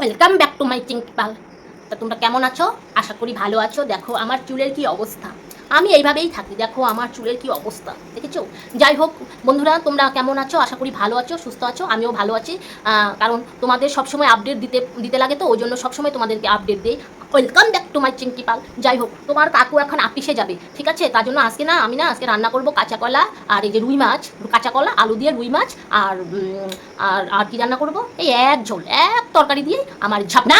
Welcome back to my Chinki Pal তা তোমরা কেমন আছো? আশা করি ভালো আছো। দেখো, আমার চুলের কি অবস্থা? আমি এইভাবেই থাকি। দেখো, আমার চুলের কি অবস্থা, দেখেছ? যাই হোক, বন্ধুরা, তোমরা কেমন আছো? আশা করি ভালো আছো, সুস্থ আছো, আমিও ভালো আছি। কারণ তোমাদের সবসময় আপডেট দিতে দিতে লাগে তো, ওই জন্য সবসময় তোমাদেরকে আপডেট দিই। Welcome back to my Chinki Pal যাই হোক তোমার কাকু এখন আপিসে যাবে, ঠিক আছে? তার জন্য আজকে না, আমি না আজকে রান্না করব কাঁচা কলা আর এই যে রুই মাছ কাঁচা কলা আলু দিয়ে রুই মাছ আর আর আর কি রান্না করব? এই এক ঝোল, এক তরকারি দিয়ে আমার ঝাপনা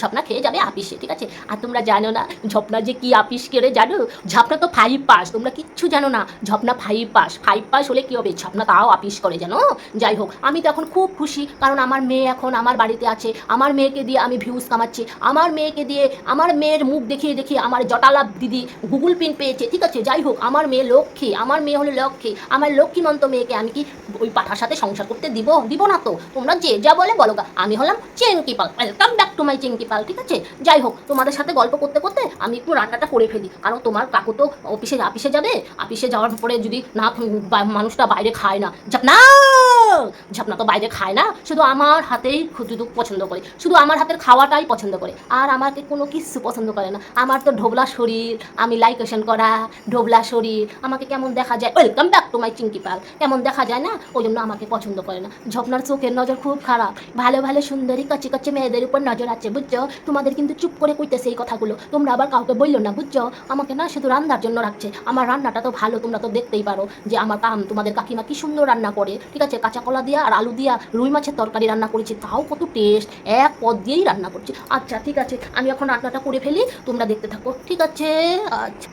ঝাপনা খেয়ে যাবে আপিসে ঠিক আছে? আর তোমরা জানো না ঝপনা যে কি আপিস করে জানো? ঝাপনা তো ফাইভ পাস তোমরা কিচ্ছু জানো না ঝপনা ফাইভ পাস ফাইভ পাস হলে কী হবে? ঝপনা তাও আপিস করে জানো? যাই হোক আমি তো এখন খুব খুশি, কারণ আমার মেয়ে এখন আমার বাড়িতে আছে, আমার মেয়েকে দিয়ে আমি ভিউজ কামাচ্ছি, আমার মেয়েকে দিয়ে আমার মেয়ের মুখ দেখিয়ে দেখিয়ে আমার জটালাভ দিদি গুগল পিন পেয়েছে, ঠিক আছে? যাই হোক, আমার মেয়ে লক্ষ্মী, আমার মেয়ে হলো লক্ষ্মী, আমার লক্ষ্মীমন্ত মেয়েকে আমি কি ওই পাঠার সাথে সংসার করতে দিব? দিব না তো। তোমরা যে যা বলে বলো। আমি হলাম Chinki Pal. Welcome back to my Chinki Pal, ঠিক আছে? যাই হোক, তোমাদের সাথে গল্প করতে করতে আমি একটু রান্নাটা করে ফেলি। কারণ তোমার কাকু তো অফিসে অফিসে যাবে। অফিসে যাওয়ার পরে যদি না মানুষটা বাইরে খায় না ঝাপনা ঝাপনা তো বাইরে খায় না। শুধু আমার হাতেই শুধু পছন্দ করে। শুধু আমার হাতের খাওয়াটাই পছন্দ করে। আর আমাকে কোনো কিছু পছন্দ করে না। আমার তো ঢোবলা শরীর, আমি লাইকেশন করা, ঢোবলা শরীর। আমাকে কেমন দেখা যায়? Welcome back to my Chinki Pal কেমন দেখা যায় না? ওই জন্য আমাকে পছন্দ করে না। ঝপনার চোখের নজর খুব খারাপ। ভালো ভালো, সুন্দরী কাছে কাছে মেয়েদের উপর নজর আছে, বুঝছ? তোমাদের কিন্তু চুপ করে কইতেছে এই কথাগুলো। তোমরা আবার কাউকে বলল না, বুঝছ? আমাকে না শুধু রান্নার জন্য রাখছে। আমার রান্নাটা তো ভালো, তোমরা তো দেখতেই পারো যে আমার কাম, তোমাদের কাকিমা কি সুন্দর রান্না করে। ঠিক আছে? কাঁচা কলা দিয়া আর আলু দিয়া রুই মাছের তরকারি রান্না করেছি। তাও কত টেস্ট এক পদ দিয়েই রান্না করছি। আচ্ছা ঠিক আছে। আমি এখন রান্নাটা করে ফেলি তোমরা দেখতে থাকো। ঠিক আছে? আচ্ছা।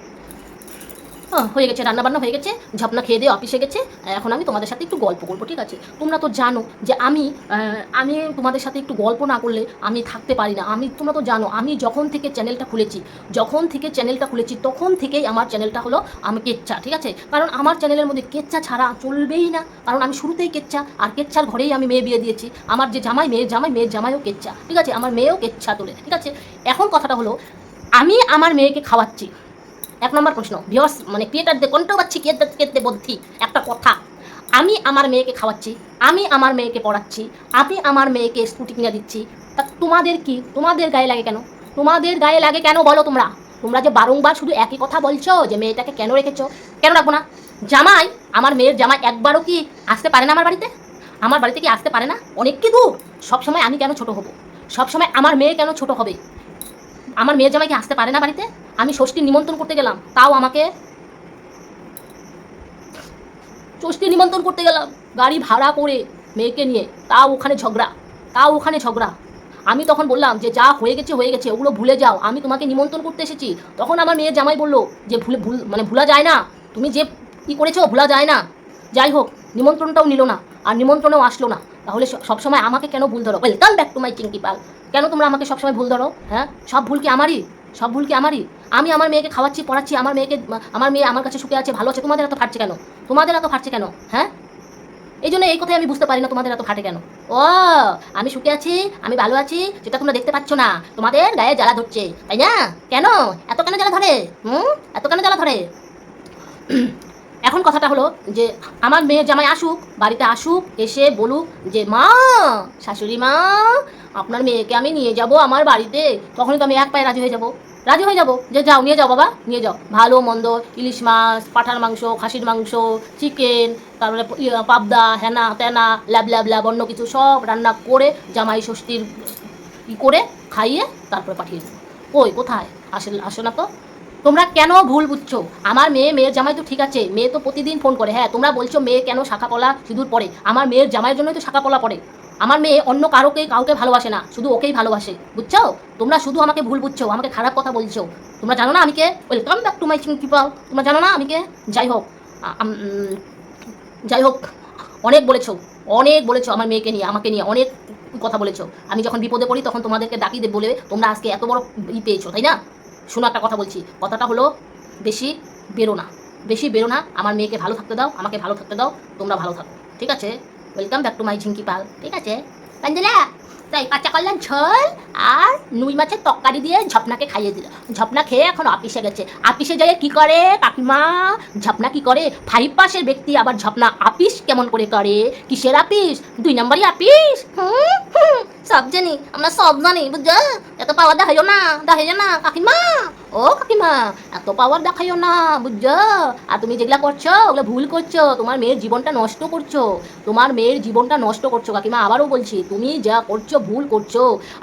হয়ে গেছে, রান্নাবান্না হয়ে গেছে, ঝাপনা খেয়ে দিয়ে অফিসে গেছে। এখন আমি তোমাদের সাথে একটু গল্প করব, ঠিক আছে? তোমরা তো জানো যে আমি আমি তোমাদের সাথে একটু গল্প না করলে আমি থাকতে পারি না। আমি, তোমরা তো জানো, আমি যখন থেকে চ্যানেলটা খুলেছি, যখন থেকে চ্যানেলটা খুলেছি, তখন থেকেই আমার চ্যানেলটা হলো আমি কেচ্চা ঠিক আছে? কারণ আমার চ্যানেলের মধ্যে কেচ্চা ছাড়া চলবেই না। কারণ আমি শুরুতেই কেচ্চা আর কেচ্ছার ঘরেই আমি মেয়ে বিয়ে দিয়েছি। আমার যে জামাই মেয়ের জামাই মেয়ের জামাইও কেচ্চা ঠিক আছে? আমার মেয়েও কেচ্ছা তোলে, ঠিক আছে? এখন কথাটা হলো, আমি আমার মেয়েকে খাওয়াচ্ছি। এক নম্বর প্রশ্ন ভিওর্স মানে ক্রিয়েটারদের কন্ট্রোভার্সি ক্রিয়েটারদের বুদ্ধি একটা কথা। আমি আমার মেয়েকে খাওয়াচ্ছি, আমি আমার মেয়েকে পড়াচ্ছি, আমি আমার মেয়েকে স্কুটি কিনে দিচ্ছি, তা তোমাদের কি, তোমাদের গায়ে লাগে কেন? তোমাদের গায়ে লাগে কেন বলো তোমরা? তোমরা যে বারংবার শুধু একই কথা বলছো যে মেয়েটাকে কেন রেখেছো? কেন রাখব না? জামাই, আমার মেয়ের জামাই একবারও কি আসতে পারে না আমার বাড়িতে? আমার বাড়িতে কি আসতে পারে না? অনেক কি দূর। সবসময় আমি কেন ছোট হব? সবসময় আমার মেয়ে কেন ছোট হবে? আমার মেয়ের জামাই কি আসতে পারে না বাড়িতে? আমি ষষ্ঠী নিমন্ত্রণ করতে গেলাম, তাও আমাকে ষষ্ঠী নিমন্ত্রণ করতে গেলাম, গাড়ি ভাড়া করে মেয়েকে নিয়ে, তাও ওখানে ঝগড়া, তাও ওখানে ঝগড়া। আমি তখন বললাম যে যা হয়ে গেছে হয়ে গেছে, ওগুলো ভুলে যাও, আমি তোমাকে নিমন্ত্রণ করতে এসেছি। তখন আমার মেয়ের জামাই বলল যে ভুলে, ভুল মানে ভুলা যায় না, তুমি যে কী করেছ, ভুলা যায় না। যাই হোক, নিমন্ত্রণটাও নিল না, আর নিমন্ত্রণেও আসলো না। তাহলে সবসময় আমাকে কেন ভুল ধরো? Welcome back to my Chinki Pal কেন তোমরা আমাকে সবসময় ভুল ধরো? হ্যাঁ? সব ভুল কি আমারই? সব ভুল কি আমারই? আমি আমার মেয়েকে খাওয়াচ্ছি, পড়াচ্ছি, আমার মেয়েকে আমার মেয়ে আমার কাছে সুখে আছে, ভালো আছে, তোমাদের এত ফাটছে কেন? তোমাদের এত ফাটছে কেন? হ্যাঁ? এই জন্য এই কথাই আমি বুঝতে পারি না তোমাদের এত ফাটে কেন। ও, আমি সুখে আছি, আমি ভালো আছি যেটা তোমরা দেখতে পাচ্ছ না। তোমাদের গায়ে জ্বালা ধরছে, তাই না? কেন? এত কেন জ্বালা ধরে? হুম? এত কেন জ্বালা ধরে? এখন কথাটা হলো যে আমার মেয়ে জামাই আসুক বাড়িতে আসুক এসে বলুক যে মা শাশুড়ি মা আপনার মেয়েকে আমি নিয়ে যাব আমার বাড়িতে। তখনই তো আমি এক পায়ে রাজি হয়ে যাব। রাজি হয়ে যাব? যে যাও নিয়ে যাও বাবা নিয়ে যাও। ভালো মন্দ ইলিশ মাছ পাঠার মাংস খাসির মাংস চিকেন তারপরে ইয়ে, পাবদা হেনা তেনা ল্যাব ল্যাব ল্যাব অন্য কিছু সব রান্না করে জামাই ষষ্ঠীর ই করে খাইয়ে তারপরে পাঠিয়ে দেবো। কই কোথায়? আসে আসো না তো। তোমরা কেন ভুল বুঝছ? আমার মেয়ে, মেয়ের জামাই তো ঠিক আছে। মেয়ে তো প্রতিদিন ফোন করে। হ্যাঁ তোমরা বলছো মেয়ে কেন শাখা পলা সিঁদুর পরে? আমার মেয়ের জামাইয়ের জন্যই তো শাখা পলা পড়ে আমার মেয়ে অন্য কারোকে, কাউকে ভালোবাসে না। শুধু ওকেই ভালোবাসে। বুঝছ? তোমরা শুধু আমাকে ভুল বুঝছ, আমাকে খারাপ কথা বলছো। তোমরা জানো না আমি কে? ওয়েলকাম ব্যাক টু মাই চিং পিপল তোমরা জানো না আমি কে? যাই হোক যাই হোক, অনেক বলেছ অনেক বলেছ আমার মেয়েকে নিয়ে, আমাকে নিয়ে অনেক কথা বলেছ। আমি যখন বিপদে পড়ি তখন তোমাদেরকে ডাকি বলে তোমরা আজকে এত বড় ই পেয়েছ, তাই না? শোনো, একটা কথা বলছি। কথাটা হলো, বেশি বেরো না। বেশি বেরো না, আমার মেয়েকে ভালো থাকতে দাও, আমাকে ভালো থাকতে দাও, তোমরা ভালো থাকো। ঠিক আছে? Welcome back to my Chinki Pal. ঠিক আছে? পাঞ্জলা তাই কাঁচা কল্যাণ ঝোল আর নুই মাছের তরকারি দিয়ে ঝপনাকে খাইয়ে দিল। ঝপনা খেয়ে এখন অফিসে গেছে। অফিসে যাই কি করে কাকিমা? ঝপনা কি করে? ফাইভ পাসের ব্যক্তি আবার ঝপনা আপিস কেমন করে করে? কিসের আপিস দুই নম্বরই আপিস হুম হুম, সব জানি, আমরা সব জানি, বুঝছ? এত পাওয়া দেখাইও না দেখাইও না, কাকিমা। ও কাকিমা, এত পাওয়ার দেখাইও না, বুঝছ? আর তুমি যেগুলা করছ, ওগুলো ভুল করছ, তোমার মেয়ের জীবনটা নষ্ট করছ। তোমার মেয়ের জীবনটা নষ্ট করছ, কাকিমা, আবারও বলছি, তুমি যা করছ, ভুল করছ।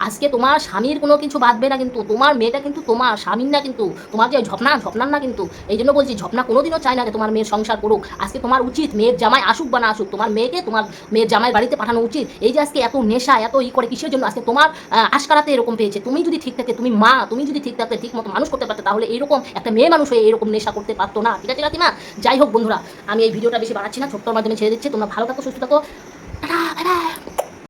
আজকে তোমার স্বামীর কোনো কিছু বাঁধবে না কিন্তু, তোমার মেয়েটা কিন্তু তোমার স্বামীর না কিন্তু, তোমার যে ঝপনা ঝপনার না কিন্তু। এই জন্য বলছি ঝপনা কোনোদিনও চায় না যে তোমার মেয়ের সংসার করুক। আজকে তোমার উচিত মেয়ের জামাই আসুক বা না আসুক, তোমার মেয়েকে তোমার মেয়ের জামাই বাড়িতে পাঠানো উচিত। এই যে আজকে এত নেশা, এত ই করে কিসের জন্য? আজকে তোমার আশকারাতে এরকম পেয়েছে। তুমি যদি ঠিক থাকে, তুমি মা, তুমি যদি ঠিক থাকতে ঠিক মতো মানুষ করতে পারতো, তাহলে এরকম একটা মেয়ে মানুষ হয়ে এরকম নেশা করতে পারতো না। ঠিক আছে কাকিমা যাই হোক বন্ধুরা, আমি এই ভিডিওটা বেশি বাড়াচ্ছি না ছোট্টর মাধ্যমে ছেড়ে দিচ্ছি। তোমরা ভালো থাকো, সুস্থ থাকো।